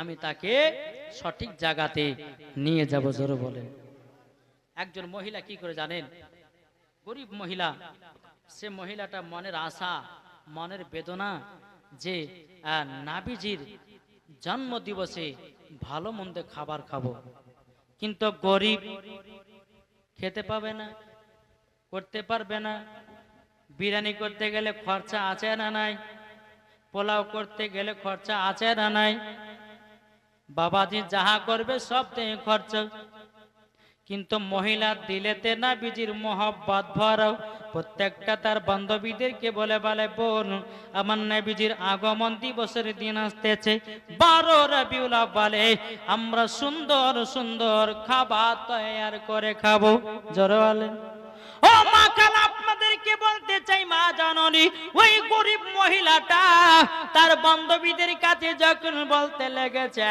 আমি তাকে সঠিক জায়গাতে নিয়ে যাব, জোরে বলেন। একজন মহিলা কি করে জানেন? গরিব মহিলা, সে মহিলাটা মনের আশা, মনের বেদনা যে নাবিজির জন্ম দিবসে ভালো মন্দ খাবার খাব। কিন্তু গরিব খেতে পাবে না, করতে পারবে না। বিরিয়ানি করতে গেলে খরচা আছে না নাই? পোলাও করতে গেলে খরচা আছে না নাই? বাবাজি যাহা করবে সব থেকে খরচা। কিন্তু মহিলা দিলেতে না বিজির মোহব্বত ভরাও প্রত্যেকটা তার বান্ধবীদেরকে বলে বলে, বোন, আমার নবীজির আগমন দিবসের দিন আসতেছে। বারো রবিউল বলে আমরা সুন্দর সুন্দর খাবার তৈয়ার করে খাব। জোরে বলেন। ও মা কাল আপনাদেরকে বলতে চাই, মা জাননি, ওই গরিব মহিলাটা তার বান্ধবীদের কাছে যখন বলতে লেগেছে,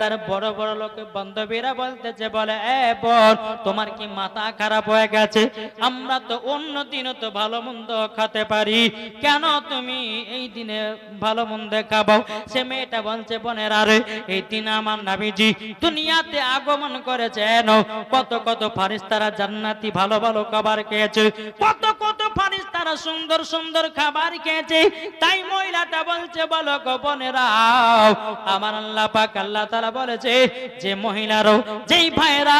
তার বড় বড় লোক বান্ধবীরা বলতেছে, বলে, এ বোন, তোমার কি মাথা খারাপ হয়ে গেছে? আমরা তো অন্য দিনও তো ভালো মন্দ খেতে পারি। কেন তুমি এই দিনে ভালো মন্দ খাব? সে মেয়েটা বলছে, বোনের, আরে, এই দিন আমার নাবিজি দুনিয়াতে আগমন করেছেন কত কত ফারিস্তারা জান্নাতি ভালো ভালো খাবার খেয়েছে। কত কত ফারিস্তারা সুন্দর সুন্দর খাবার খেয়েছে। তাই মহিলাটা বলছে, বলো গো বোনেরা আমার আল্লাহ পাক আল্লাহ তাআলা বলেছে যে মহিলারও, যেই ভাইরা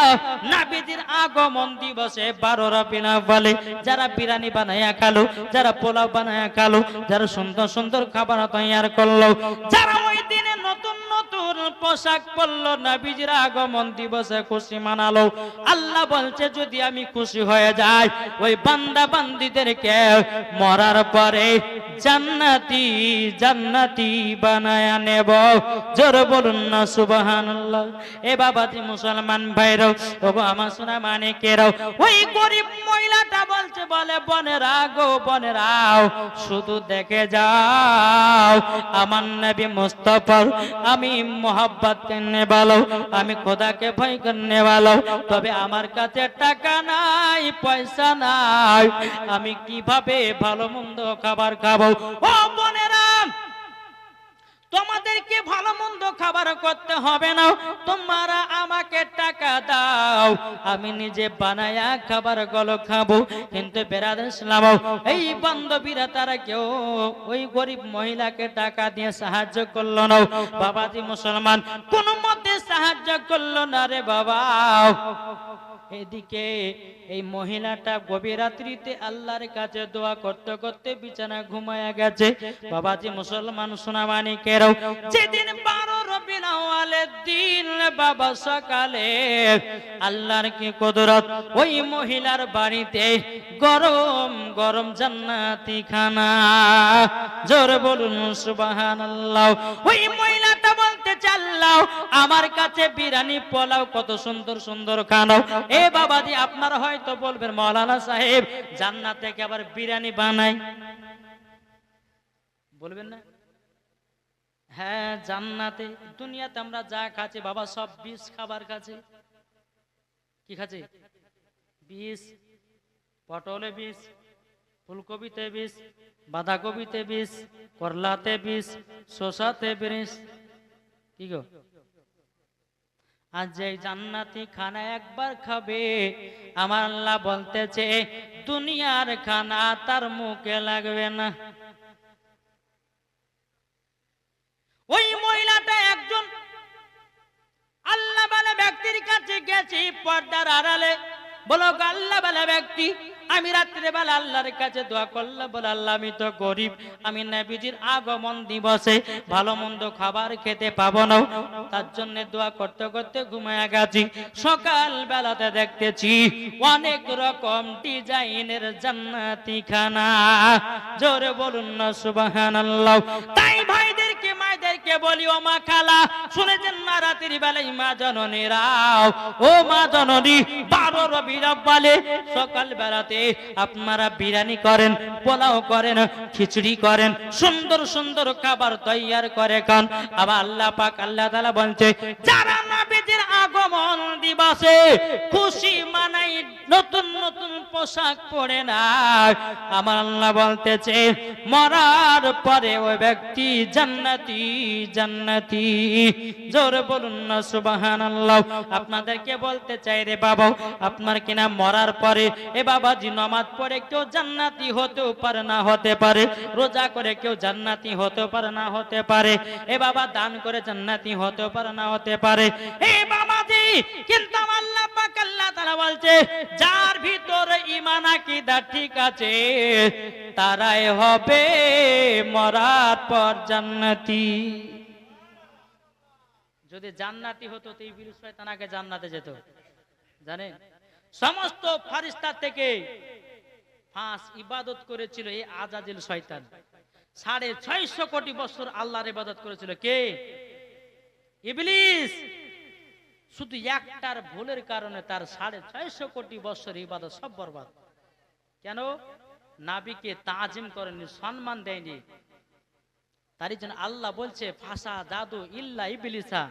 নাবিদের আগমন দিবসে বারো রবিনা বলে যারা বিরিয়ানি বানাইয়া খালো, যারা পোলাও বানাইয়া খালো, যারা সুন্দর সুন্দর খাবার তৈয়ার করল, যারা ওই দিনে নতুন নতুন পোশাক পরলো, নাবিজির আগমন দিবসে খুশি মানালো। আল্লাহ বলছে, যদি আমি খুশি হয়ে যাই, ওই বান্দা বান্দিদেরকে মরার পরে জান্নাতি জান্নাতি বানায়া নেব। জোর বলুন না, সুবহানাল্লাহ। এ বাবাজি মুসলমান ভাইরাও ও গো আমার সোনা মানে মানিকেরাও ওই গরিব মহিলাটা বলছে, বলে, বনেরা গো, বনেরাও, শুধু দেখে যাও, আমার নবী মুস্তফার আমি মোহাব্বত করনে ভালো, আমি খোদাকে ভয় করনে ভালো, তবে আমার কাছে টাকা নাই, পয়সা নাই, আমি কীভাবে ভালো মন্দ খাবার খাব? ও বোনেরা খাবার করতে হবে না। তোমরা আমাকে টাকা দাও। আমি নিজে বানায়া খাবারগুলো খাব। কিন্তু বেড়াদ ইসলাম এই বান্ধবীরা তারা কেউ ওই গরিব মহিলাকে টাকা দিয়ে সাহায্য করল না। বাবাজি মুসলমান, কোন মতে সাহায্য করল না রে বাবা। এদিকে এই মহিলাটা গভীর রাত্রিতে আল্লাহর কাছে দোয়া করতে করতে বিছানা ঘুমায়া গেছে। বাবাজি মুসলমান সোনামানি কেরাও যেদিন বারো বাবা সকালে আল্লাহর কি কদরত? ওই মহিলার বাড়িতে গরম গরম জান্নাতি খানা। বলুন, সুবহানাল্লাহ। ওই মহিলাটা বলতে চাল্লাও, আমার কাছে বিরিয়ানি পোলাও কত সুন্দর সুন্দর খানাও এ বাবাজি, আপনার হয়তো বলবেন, মৌলানা সাহেব, জান্নাত থেকে আবার বিরিয়ানি বানাই বলবেন না? হ্যাঁ জান্নাতে, দুনিয়াতে আমরা যা খাচ্ছি, বাবা সব বিষ খাবার খাচ্ছে। কি খাচ্ছে? বিষ, পটলে বিষ, ফুলকপিতে বিষ, বাঁধাকপিতে বিষ, করলাতে বিষ, শসাতে বিষ। কি গো? আর যে জান্নাতি খানা একবার খাবে। আমার আল্লাহ বলতেছে, দুনিয়ার খানা তার মুখে লাগবে না। ওই মহিলাটা একজন আল্লাহ বলে ব্যক্তির কাছে গেছি পর্দার আড়ালে। বলো আল্লাহ বলে ব্যক্তি, আমি রাত্রে বেলা আল্লাহর কাছে দোয়া করলাম, বলে আল্লাহ, আমি তো গরিব, আমি নবীজির আগমন দিবসে ভালো মন্দ খাবার খেতে পাবো না। তার জন্য দোয়া করতে করতে ঘুমায়া গেছি। সকাল বেলাতে দেখতেছি অনেক রকম ডিজাইনের জান্নাতি খানা জোরে বলুন না, সুবহানাল্লাহ। তাই ভাইদেরকে মায়েদেরকে বলি, ও মা খালা, শুনেছেন না রাতের বেলায় মা জননীরাও ও মা জননী, বারো রবি রব্বালে সকাল বেলাতে আপনারা বিরিয়ানি করেন, পোলাও করেন, খিচুড়ি করেন, সুন্দর সুন্দর খাবার তৈয়ার করে খান। আবার আল্লাহ পাক, আল্লাহ তাআলা বলছে, যারা নবীদের আগমন দিবসে খুশি মানাই নতুন নতুন পোশাক পরে না আমার আল্লাহ বলতেছে, মরার পরে ওই ব্যক্তি জান্নাতি জান্নাতি। জোরে বলুন না সুবাহান আল্লাহ আপনাদেরকে বলতে চাই রে বাবা, আপনার কিনা মরার পরে এ বাবাজি নমাজ পড়ে কেউ জান্নাতি হতেও পারে না হতে পারে, রোজা করে কেউ জান্নাতি হতে পারে না হতে পারে, এ বাবা দান করে জান্নাতি হতে পারে না হতে পারে। এ বাবাজি, কিন্তু আল্লাহ পাক আল্লাহ তাআলা বলছে, যার ভিতরে ঈমান আকীদা ঠিক আছে, তারাই হবে মরার পর জান্নাতি। যদি জান্নাতি হতো তো ইবলিস শয়তান আগে জান্নাতে যেত। জানেন? সমস্ত ফারিস্তা থেকে ফাঁস ইবাদত করেছিল এই আজাজিল শয়তান। সাড়ে ছয়শো কোটি বছর আল্লাহর ইবাদত করেছিল কে? ইবলিস! শুধু একটার ভুলের কারণে তার সাড়ে ছয়শো কোটি বছর ইবাদত সব বরবাদ। কেন? নাবিকে তাজিম করেনি, সম্মান দেয়নি। তারই জন্য আল্লাহ বলছে, ফাসা জাদু ইল্লা ইবলিসা,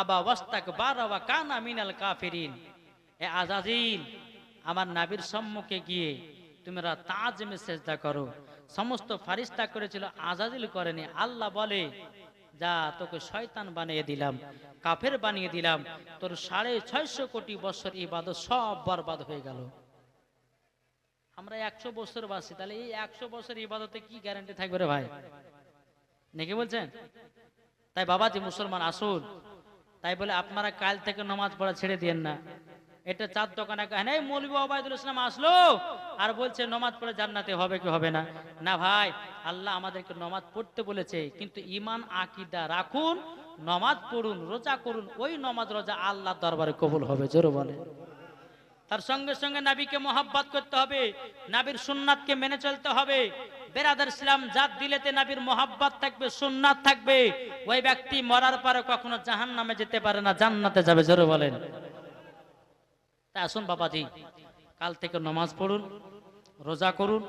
আবা ওয়াস্তাক বারাওয়া কানা মিনাল কাফিরিন। এ আজাজিল, আমার নাবির সম্মুখে গিয়ে তোমরা তাজমে সেজদা করো। সমস্ত ফারিস্তা করেছিল, আজাজিল করেনি। আল্লাহ বলে যা তোকে শয়তান বানিয়ে দিলাম, কাফের বানিয়ে দিলাম, তোর সাড়ে ছয়শো কোটি বছর ইবাদত সব বরবাদ হয়ে গেল। আমরা একশো বছর বাসি তাহলে এই একশো বছর ইবাদতে কি গ্যারান্টি থাকবে রে ভাই? নাকি বলছেন? তাই বাবাজি মুসলমান, আসুন। তাই বলে, আপনারা কাল থেকে নমাজ পড়া ছেড়ে দিয়েন না। এটা চার দোকানে এই মৌলবী ওবায়দুল ইসলাম আসলো। আর বলছে, নমাজ পড়ে জান্নাতে হবে কি হবে না? না ভাই, আল্লাহ আমাদেরকে নমাজ পড়তে বলেছে, কিন্তু ইমান আকিদা রাখুন, নমাজ পড়ুন, রোজা করুন, ওই নমাজ, রোজা আল্লাহ দরবারে কবুল হবে। জোরে বলে। তার সঙ্গে সঙ্গে নাবিকে মহাব্বত করতে হবে, নাবির সুন্নাতকে মেনে চলতে হবে। বেরাদার ইসলাম জাত দিলেতে নাবির মহাব্বত থাকবে, সুন্নাত থাকবে। ওই ব্যক্তি মরার পরে কখনো জাহান নামে যেতে পারে না, জান্নাতে যাবে, জোরে বলেন। তা আসুন বাবাজি, কাল থেকে নমাজ পড়ুন, রোজা করুন,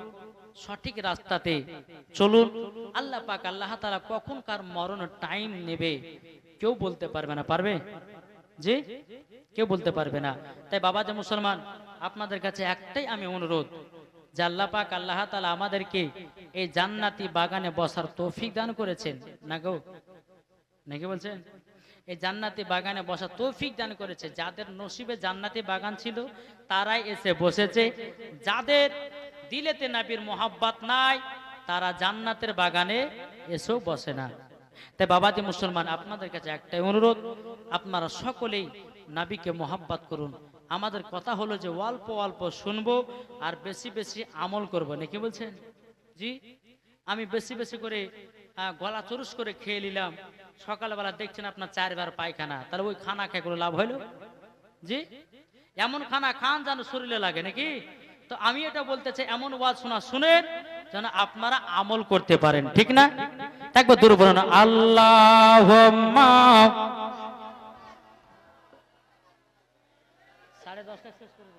সঠিক রাস্তাতে চলুন। আল্লাহ পাক আল্লাহ তাআলা কখন কার মরণ টাইম নেবে কেউ বলতে পারবে না, পারবে? যে কেউ বলতে পারবে না। তাই বাবা যে মুসলমান, আপনাদের কাছে একটাই আমি অনুরোধ, যে আল্লাহ পাক আল্লাহ তাআলা আমাদেরকে এই জান্নাতি বাগানে বসার তৌফিক দান করেছেন। না গো? নাকি বলছেন? এই জান্নাতি বাগানে বসা তৌফিক দান করেছে। যাদের নসিবে জান্নাতি বাগান ছিল, তারাই এসে বসেছে। যাদের দিলেতে নাবির মোহাব্বত নাই, তারা জান্নাতের বাগানে এসেও বসে না। তাই বাবাজি মুসলমান, আপনাদের কাছে একটাই অনুরোধ, আপনারা সকলেই নাবিকে মোহাব্বত করুন। আমাদের কথা হলো যে অল্প অল্প শুনব আর বেশি বেশি আমল করব। নাকি বলছেন? জি? আমি বেশি বেশি করে গলা চুরুস করে খেয়ে নিলাম। সকালবেলা দেখছেন আপনার চারবার পায়খানা, তাহলে ওই খানা খেয়ে কোনো লাভ হইল? জি? এমন খানা খান যেন শরীরে লাগে নাকি? তো আমি এটা বলতে চাই, এমন ওয়াজ শোনা, শুনেন যেন আপনারা আমল করতে পারেন, ঠিক না? একবার দূর বলুন আল্লাহ সাড়ে দশটা শেষ করে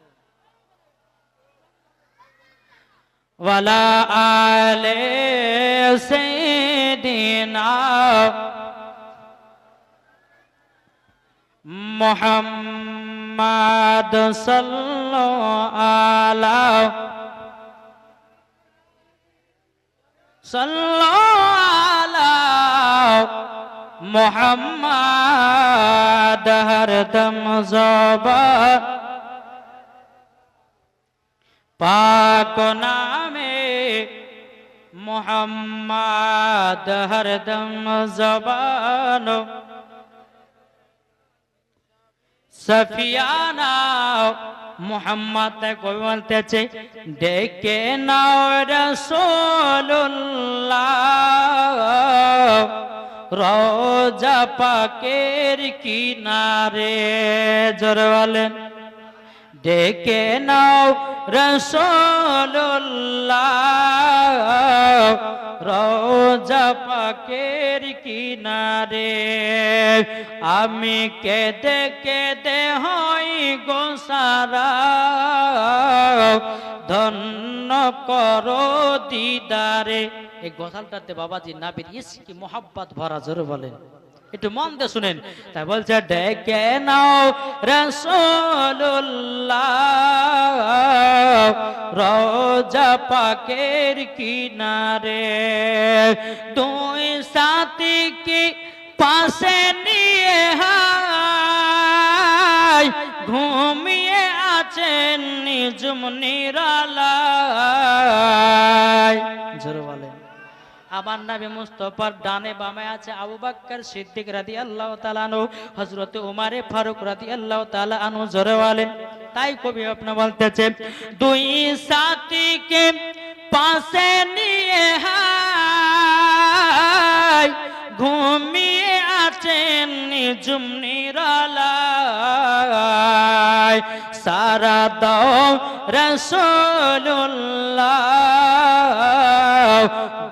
মোহাম্মদ সাল্লাল্লাহু আলা সাল্লাল্লাহু আলা মোহাম্মদ হরদম জবান পাক নামে মোহাম্মদ হরদম জবান সফিয়ানা মোহাম্মদ কবি বলতেছে ডেকে নাও রসোল্লাহ রোজা পাকের কিনারে। জোর বলেন। ডেকে নাও রসোল্লাহ রোজা পাকের কিনারে। আমি কেদে কেদে হই গোসারা ধন্য করো দিদারে। এই গজালটাতে বাবাজি নাবির ইসকি মোহাব্বত ভরা জোরে বলেন। একটু মন দিয়ে শুনেন। তাই বলছে, ডেকে নাও রসোল্লাহ রোজা পাকের কিনারে। দুই সাথীকে পাশে নিয়ে হাই? ঘুমিয়ে আছেন নিজুম নিরালায়। জোরে বলেন। আমার নাবি মুস্তফার ডানে বামে আছে আবু বাক্কার সিদ্দিক রাদি আল্লাহ তালানু হজরত উমারে ফারুক রাদি আল্লাহ তালা আনু জোরে বলেন। তাই কবি আপনি বলতেছে দুই সাথীকে পাশে নিয়ে ঘুমিয়ে আছেন নিজুম সারা দাও রসুল্লাহ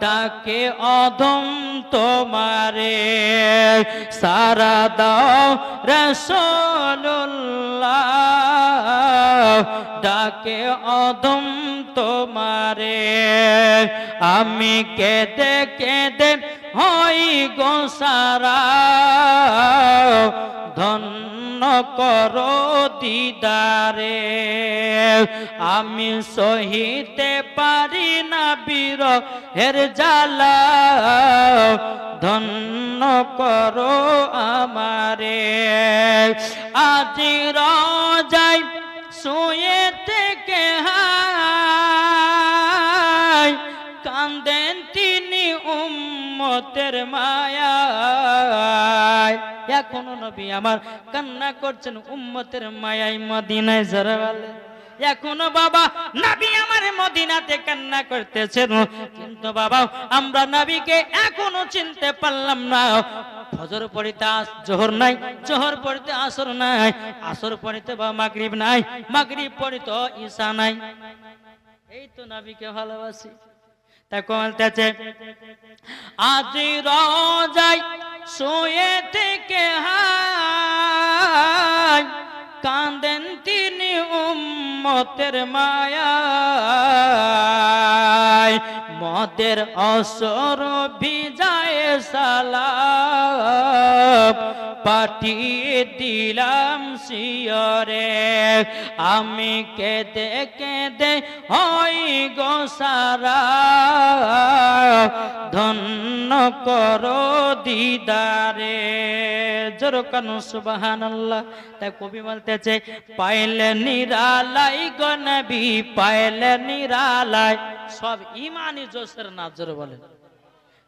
ডাকে অধম তোমারে, সারা দাও রসুল্লাহ ডাকে অধম তোমারে, আমি কেঁদে কেঁদে হই গো সারা। ধন্য করো দিদারে। আমি সহিতে পারি না বীর হের জ্বালা। ধন্য করো আমারে। আজি রাজাই শুয়ে থেকে হাই কান্দেন তিনি উম্মতের মায়ায় এখনও নবী আমার কান্না করছেন, উম্মতের মায়াই মদিনায় যারা এখনও বাবা, নবী আমার মদিনাতে কান্না করতেছেন। কিন্তু বাবা, আমরা নবীকে এখনও চিনতে পারলাম না। ফজর পড়িতে জোহর নাই, জোহর পড়িতে আসর নাই, আসর পড়িতে বা মাগরিব নাই, মাগরিব পড়িতে ঈশা নাই। এই তো নবীকে ভালোবাসি। তা বলতেছে আজ রাজাই শুয়ে থেকে হাই কান্দেন তিনি উম্মতের মায়ায়। মদের অসর বিজয় সালাম পাঠিয়ে দিলাম শিয়রে। আমি কেঁদে কেঁদে হই গো সারা। ধন্য করো দিদারে। জোর কানু সুবাহান তাই কবি বলতেছে, পাইলে নিরালাই গো নবী, পাইলে নিরালাই। সব ইমানি জোসের নাজর বলেন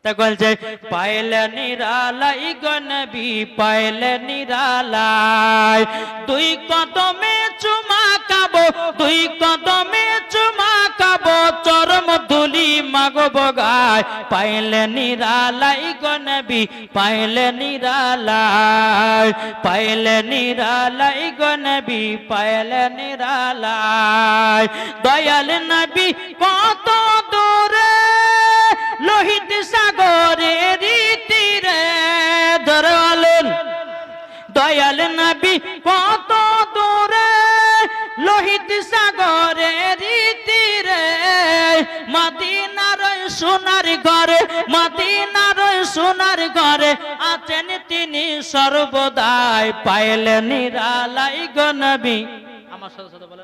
তা বলছে পাইলে নিরালাই গো নবী পাইলে নিরালাই। দুই কদমে চুমা কাবো দুই কদমে চুমা কাবো চরম ধুলি মাগব গায় পাইলে নিরালাই গো নবী পাইলে নিরালাই। পাইলে নিরালাই গো নবী পাইলে নিরালাই। দয়াল নবী কত দূরে, লোহিত সাগরে রীতিরে ধরলেন। দয়াল নবী কত দূরে, লোহিত সাগরে রীতিরে মদিনার সোনার ঘরে, মদিনার সোনার ঘরে আছেন তিনি সর্বদাই পাইলে নিরালাই গনবী আমার সাথে সাথে বলেন। না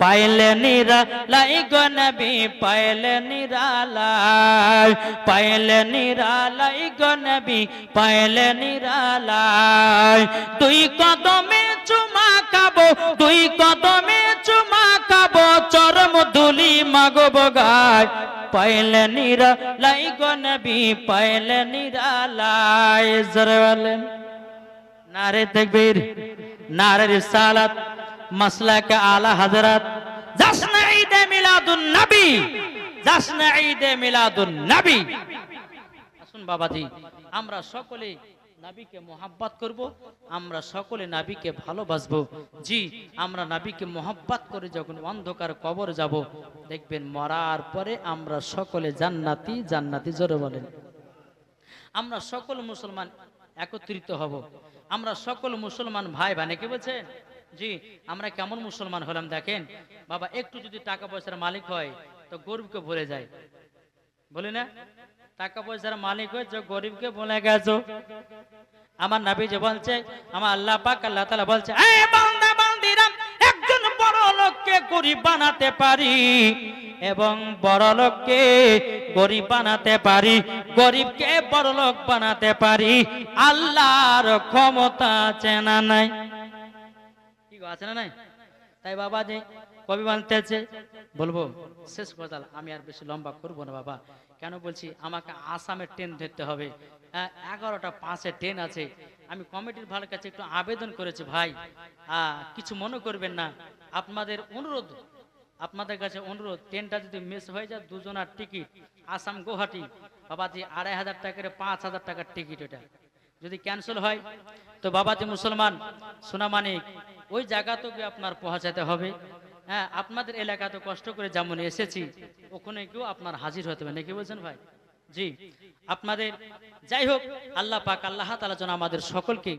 পাইলে নিরালাই গনবী পাইলে নিরালাই পাইলে নিরালাই গনবী পাইলে নিরালাই দুই কদমে চুমা খাব দুই কদমে চুমা খাব, চরম ধুলি মাগব গায় পাইলে নিরালাই গনবী পাইলে নিরালাই জরে বলেন। নারে তকবীর, নারে রিসালাত। মাসলাকে আলা হযরত। জাসনা ঈদে মিলাদুন নবী। জাসনা ঈদে মিলাদুন নবী। আসুন বাবাজি, আমরা সকলে নাবিকে মোহাব্বত করব, আমরা সকলে নাবিকে ভালোবাসবো। জি, আমরা নাবিকে মোহাব্বত করে যখন অন্ধকার কবর যাব, দেখবেন মরার পরে আমরা সকলে জান্নাতি জান্নাতি জোরে বলেন। আমরা সকল মুসলমান একত্রিত হব। আমরা সকল মুসলমান ভাই ভাই কি বলছেন জি, আমরা কেমন মুসলমান হলাম দেখেন। বাবা, একটু যদি টাকা পয়সার মালিক হয়, তো গরিবকে ভরে যায়। বলি না? টাকা পয়সার মালিক হয় গরিবকে বলে গেছো। আমার নবী যে বলছে, আমার আল্লাহ পাক, আল্লাহ তাআলা বলছে একজন বড় লোককে গরিব বানাতে পারি এবং বড় লোককে গরিব বানাতে পারি, গরিবকে বড় লোক বানাতে পারি। আল্লাহর ক্ষমতা চেনা নাই। আছে না নাই? তাই বাবা যে কবি বানতেছে বলব শেষ কথা আমি আর বেশি লম্বা করব না বাবা। কেন বলছি আমাকে আসামের ট্রেন ধরতে হবে। হ্যাঁ, এগারোটা পাঁচে ট্রেন আছে। আমি কমিটির ভালো কাছে একটু আবেদন করেছি ভাই। কিছু মনে করবেন না। আপনাদের অনুরোধ আপনাদের কাছে অনুরোধ ট্রেনটা যদি মিস হয়ে যায় দুজনার টিকিট আসাম গুয়াহাটি। বাবাজি আড়াই হাজার টাকার পাঁচ হাজার টাকার টিকিট ওটা যদি ক্যান্সেল হয় তো বাবা বাবাজি মুসলমান সোনামানিক ওই জায়গা তো আপনার পৌঁছাতে হবে। হ্যাঁ আপনাদের এলাকা তো কষ্ট করে যেমন এসেছি, ওখানে কেউ আপনার হাজির হতে হবে নাকি বলছেন ভাই? জি। আপনাদের, যাই হোক, আল্লাহ পাক, আল্লাহ তালা যেন আমাদের সকলকে